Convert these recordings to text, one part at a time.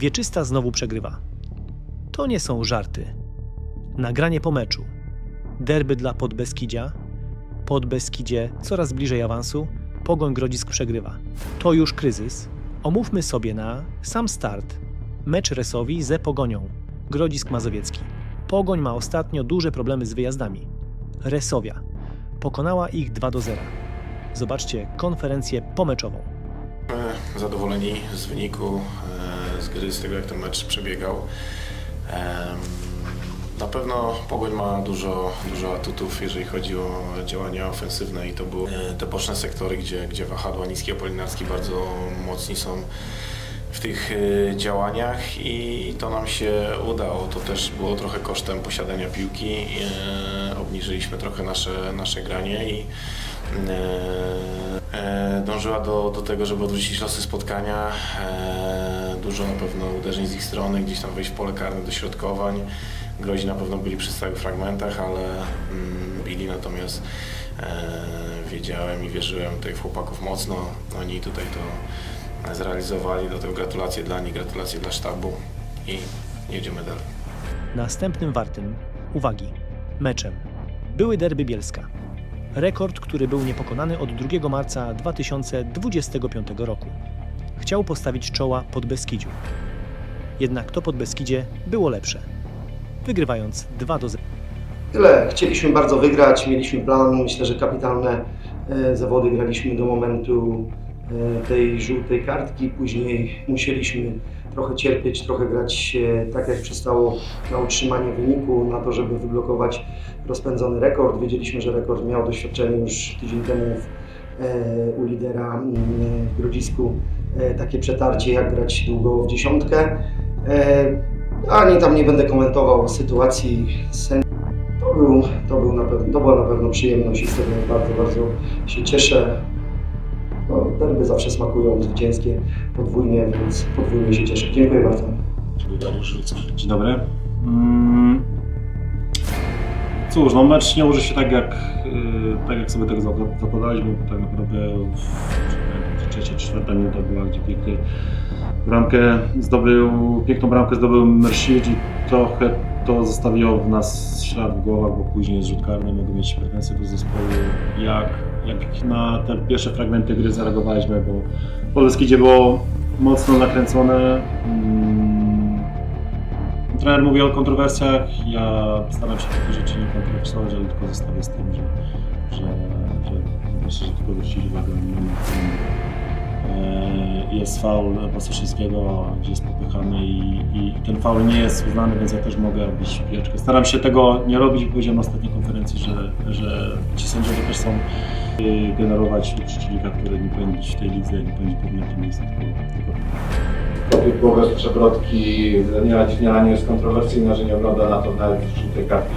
Wieczysta znowu przegrywa. To nie są żarty. Nagranie po meczu. Derby dla Podbeskidzia. Podbeskidzie coraz bliżej awansu. Pogoń Grodzisk przegrywa. To już kryzys. Omówmy sobie na sam start. Mecz Resowi ze Pogonią. Grodzisk Mazowiecki. Pogoń ma ostatnio duże problemy z wyjazdami. Resowia. Pokonała ich 2 do 0. Zobaczcie konferencję pomeczową. Zadowoleni z wyniku, e, z z tego jak ten mecz przebiegał. Na pewno Pogoń ma dużo, dużo atutów, jeżeli chodzi o działania ofensywne i to były e, te boczne sektory, gdzie, gdzie wahadła niski Apolinarski bardzo mocni są w tych e, działaniach i to nam się udało. To też było trochę kosztem posiadania piłki. E, Obniżyliśmy trochę nasze, nasze granie i dążyła do, do tego, żeby odwrócić losy spotkania. E, dużo na pewno uderzeń z ich strony, gdzieś tam wejść w pole karne, dośrodkowań. Grozi na pewno byli przy stałych fragmentach, ale mm, bili natomiast e, wiedziałem i wierzyłem tutaj w chłopaków mocno. Oni tutaj to zrealizowali, dlatego gratulacje dla nich, gratulacje dla sztabu i jedziemy dalej. Następnym wartym uwagi meczem były derby Bielska. Rekord, który był niepokonany od 2 marca 2025 roku. Chciał postawić czoła pod Beskidziu. Jednak to pod Beskidzie było lepsze. Wygrywając 2 do 0. Tyle. Chcieliśmy bardzo wygrać, mieliśmy plan. Myślę, że kapitalne e, zawody graliśmy do momentu tej żółtej kartki. Później musieliśmy trochę cierpieć, trochę grać e, tak, jak przystało na utrzymanie wyniku, na to, żeby wyblokować rozpędzony rekord. Wiedzieliśmy, że rekord miał doświadczenie już tydzień temu e, u lidera mm, w Grodzisku e, takie przetarcie, jak grać długo w dziesiątkę. E, ani tam nie będę komentował sytuacji to, był, to, był na pewno, to była na pewno przyjemność i z tego bardzo, bardzo się cieszę. No, derby zawsze smakują zwycięskie podwójnie, więc podwójnie się cieszę. Dziękuję bardzo. Dzień dobry. Mm. Cóż, no mecz nie ułożył się tak jak, y, tak jak sobie tego zak- zakładaliśmy, bo tak naprawdę w trzeciej, czwarta minuta była, gdzie pięknie bramkę zdobył, piękną bramkę zdobył Mershid i trochę to zostawiło w nas ślad w głowach, bo później zrzut karny mogą mieć pretensje do zespołu, jak, jak na te pierwsze fragmenty gry zareagowaliśmy, bo Polskie było mocno nakręcone. Mm, Trener mówi o kontrowersjach, ja staram się takie rzeczy nie kontrowersować, ale tylko zostawię z tym, że, że, że myślę, że tylko zwrócić uwagę na jest faul Wasoszyńskiego, gdzie jest popychany i, i ten faul nie jest uznany, więc ja też mogę robić piłeczkę. Staram się tego nie robić, bo powiedziałem na ostatniej konferencji, że, że ci sędziowie też są y, generować przeciwnika, który nie powinien być w tej lidze, nie powinien być podmiotem tego, tego Prawidłowe z przewrotki Daniela jest kontrowersyjna, że nie ogląda na to nawet żółtej kartki.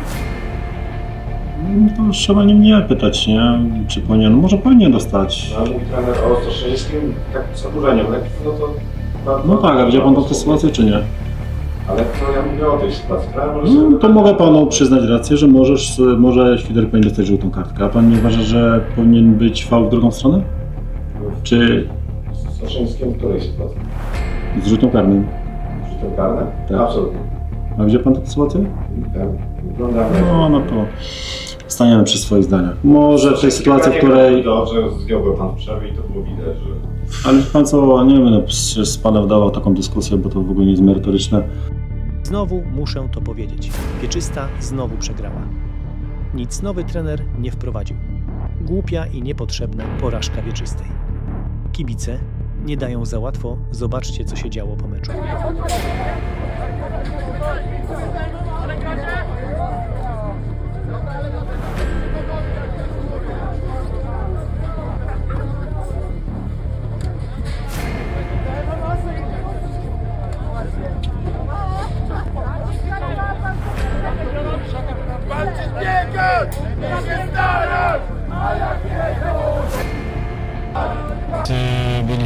No To trzeba nie mnie pytać, nie? Czy powinien, może powinien dostać. No, ale mówi trener o Stoszyńskim, tak zaburzeniem lekkim, no to... bardzo- No tak, a widział pan tę sytuację, czy nie? Ale to ja mówię o tej sytuacji, prawda? Może No, sobie- to mogę panu przyznać rację, że możesz, może Świder powinien dostać żółtą kartkę. A pan nie uważa, że powinien być faul w drugą stronę? Czy Z Stoszyńskim w której sytuacji? z rzutem karnym? Rzutem karne? Tak. Absolutnie. A widział pan tę sytuację? Tak. Wygląda No, no to staniemy przy swoich zdaniach. Może w tej sytuacji, w której... Dobrze, zdjąłby pan w przerwie i to było widać, że... Ale wie pan co, nie będę się z panem wdawał w taką dyskusję, bo to w ogóle nie jest merytoryczne. Znowu muszę to powiedzieć. Wieczysta znowu przegrała. Nic nowy trener nie wprowadził. Głupia i niepotrzebna porażka wieczystej. Kibice nie dają za łatwo. Zobaczcie, co się działo po meczu. そういうこと?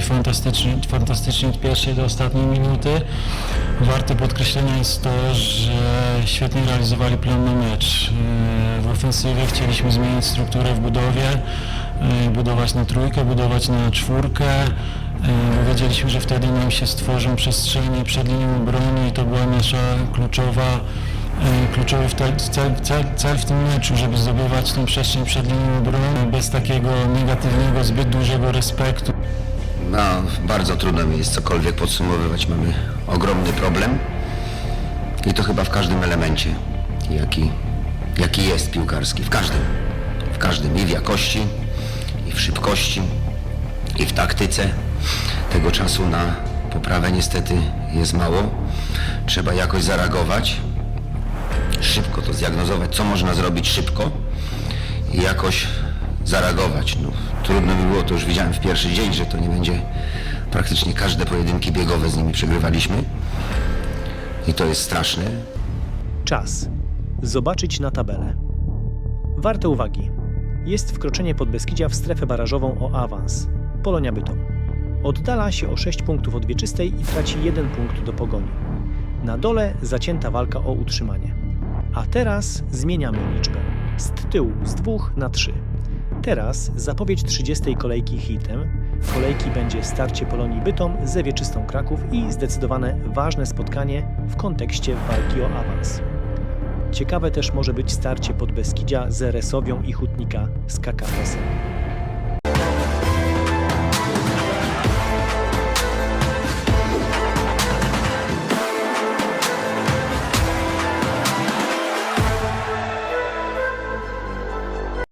Y, byli fantastyczni, fantastyczni od pierwszej do ostatniej minuty. Warte podkreślenia jest to, że świetnie realizowali plan na mecz. Y, W ofensywie chcieliśmy zmienić strukturę w budowie, y, budować na trójkę, budować na czwórkę. e, wiedzieliśmy, że wtedy nam się stworzą przestrzenie przed linią obrony i to była nasza kluczowa, e, kluczowy cel, cel, cel w tym meczu, żeby zdobywać tę przestrzeń przed linią obrony bez takiego negatywnego, zbyt dużego respektu. No, bardzo trudno mi jest cokolwiek podsumowywać. Mamy ogromny problem i to chyba w każdym elemencie, jaki, jaki jest piłkarski. W każdym. W każdym. I w jakości, i w szybkości, i w taktyce. Tego czasu na poprawę niestety jest mało. Trzeba jakoś zareagować, szybko to zdiagnozować, co można zrobić szybko i jakoś zareagować. No, trudno mi było, to już widziałem w pierwszy dzień, że to nie będzie praktycznie każde pojedynki biegowe z nimi przegrywaliśmy. I to jest straszne. Czas. Zobaczyć na tabelę. Warte uwagi. Jest wkroczenie Podbeskidzia w strefę barażową o awans. Polonia Bytom. Oddala się o 6 punktów od Wieczystej i traci 1 punkt do Pogoni. Na dole zacięta walka o utrzymanie. A teraz zmieniamy liczbę. Z tyłu z 2 na 3. Teraz zapowiedź 30. kolejki hitem. Kolejki będzie starcie Polonii Bytom ze Wieczystą Kraków i zdecydowane ważne spotkanie w kontekście walki o awans. Ciekawe też może być starcie Podbeskidzia z Resowią i Hutnika z KKS-em.